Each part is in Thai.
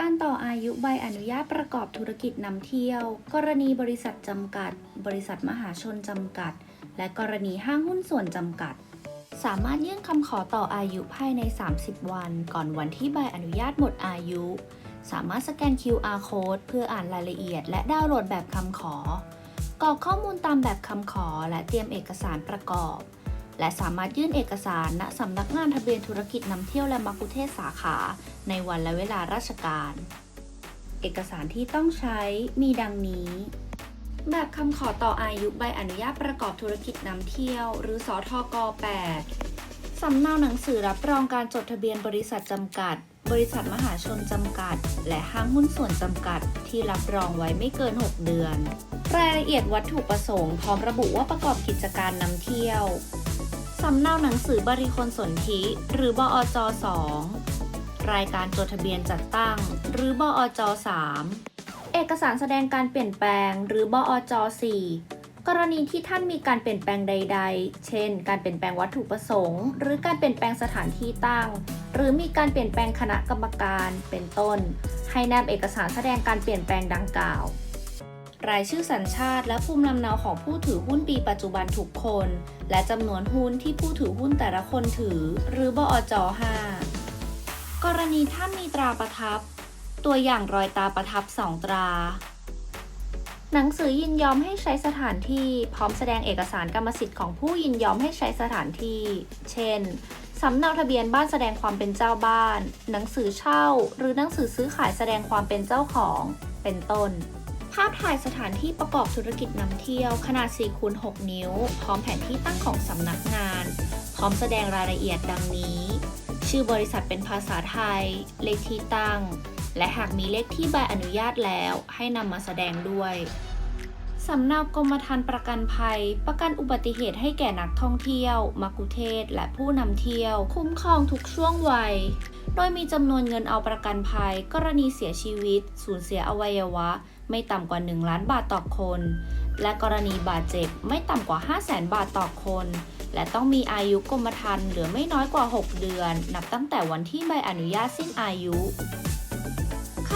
การต่ออายุใบอนุญาตประกอบธุรกิจนำเที่ยว กรณีบริษัทจำกัด บริษัทมหาชนจำกัด และกรณีห้างหุ้นส่วนจำกัด สามารถยื่นคำขอต่ออายุภายใน 30 วัน ก่อนวันที่ใบอนุญาตหมดอายุ สามารถสแกน QR code เพื่ออ่านรายละเอียด และดาวน์โหลดแบบคำขอกรอกข้อมูลตามแบบคำขอและเตรียมเอกสารประกอบ และสามารถยื่นเอกสาร ณสำนักงานทะเบียนธุรกิจนำเที่ยวและมักคุเทศสาขา ในวันและเวลาราชการ เอกสารที่ต้องใช้มีดังนี้ แบบคำขอต่ออายุใบอนุญาตประกอบธุรกิจนำเที่ยว หรือสอทก8สำเนาหนังสือรับรองการจดทะเบียนบริษัทจำกัด บริษัทมหาชนจำกัด และห้างหุ้นส่วนจำกัด ที่รับรองไว้ไม่เกิน 6 เดือน รายละเอียดวัตถุประสงค์พร้อมระบุว่าประกอบกิจการนำเที่ยว สำเนาหนังสือบริคลสนธิหรือบอจ2รายการจดทะเบียนจัดตั้ง หรือบอจ3เอกสารแสดงการเปลี่ยนแปลง หรือบอจ4กรณีที่ท่านมีการเปลี่ยนแปลงใด ๆ เช่น การเปลี่ยนแปลงวัตถุประสงค์ หรือการเปลี่ยนแปลงสถานที่ตั้ง หรือมีการเปลี่ยนแปลงคณะกรรมการ เป็นต้น ให้นำเอกสารแสดงการเปลี่ยนแปลงดังกล่าว รายชื่อสัญชาติและภูมิลำเนาของผู้ถือหุ้นปีปัจจุบันทุกคน และจำนวนหุ้นที่ผู้ถือหุ้นแต่ละคนถือ หรือบอจ5กรณีท่านมีตราประทับ ตัวอย่างรอยตาประทับ 2 ตรา หนังสือยินยอมให้ใช้สถานที่พร้อมแสดงเอกสารกรรมสิทธิ์ของผู้ยินยอมให้ใช้สถานที่ เช่นสำเนาทะเบียนบ้านแสดงความเป็นเจ้าบ้าน หนังสือเช่า หรือหนังสือซื้อขายแสดงความเป็นเจ้าของ เป็นต้น ภาพถ่ายสถานที่ประกอบธุรกิจนำเที่ยว ขนาด4คูณ6นิ้ว พร้อมแผนที่ตั้งของสำนักงาน พร้อมแสดงรายละเอียดดังนี้ ชื่อบริษัทเป็นภาษาไทย เลขที่ตั้ง และหากมีเลขที่ใบอนุญาตแล้ว ให้นำมาแสดงด้วยสำเนากรมธรรม์ประกันภัย ประกันอุบัติเหตุให้แก่นักท่องเที่ยว มักคุเทศ และผู้นำเที่ยว คุ้มครองทุกช่วงวัย โดยมีจำนวนเงินเอาประกันภัย กรณีเสียชีวิต สูญเสียอวัยวะ ไม่ต่ำกว่า 1 ล้านบาทต่อคน และกรณีบาดเจ็บไม่ต่ำกว่า 5 0 0แสนบาทต่อคน และต้องมีอายุกรมธรรม์เหลือไม่น้อยกว่า 6 เดือน นับตั้งแต่วันที่ใบอนุญาตสิ้นอายุ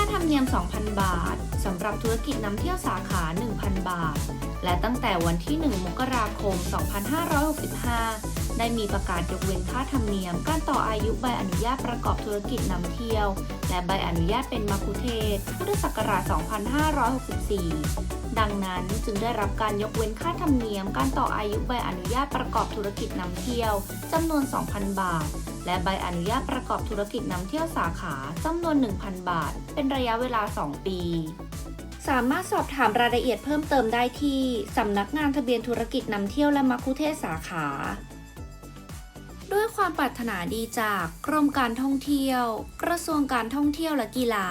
ค่าธรรมเนียม 2,000 บาทสำหรับธุรกิจนำเที่ยวสาขา 1,000 บาท และตั้งแต่วันที่ 1 มกราคม 2565 ได้มีประกาศยกเว้นค่าธรรมเนียม การต่ออายุใบอนุญาตประกอบธุรกิจนำเที่ยว และใบอนุญาตเป็นมัคคุเทศพุทธศักราช 2564 ดังนั้นจึงได้รับการยกเว้นค่าธรรมเนียม การต่ออายุใบอนุญาตประกอบธุรกิจนำเที่ยวจำนวน 2,000 บาท และใบอนุญาตประกอบธุรกิจนำเที่ยวสาขาจำนวน 1,000 บาท เป็นระยะเวลา 2 ปี สามารถสอบถามรายละเอียดเพิ่มเติมได้ที่สำนักงานทะเบียนธุรกิจนำเที่ยวและมัคคุเทศสาขา ด้วยความปรารถนาดีจากกรมการท่องเที่ยว กระทรวงการท่องเที่ยวและกีฬา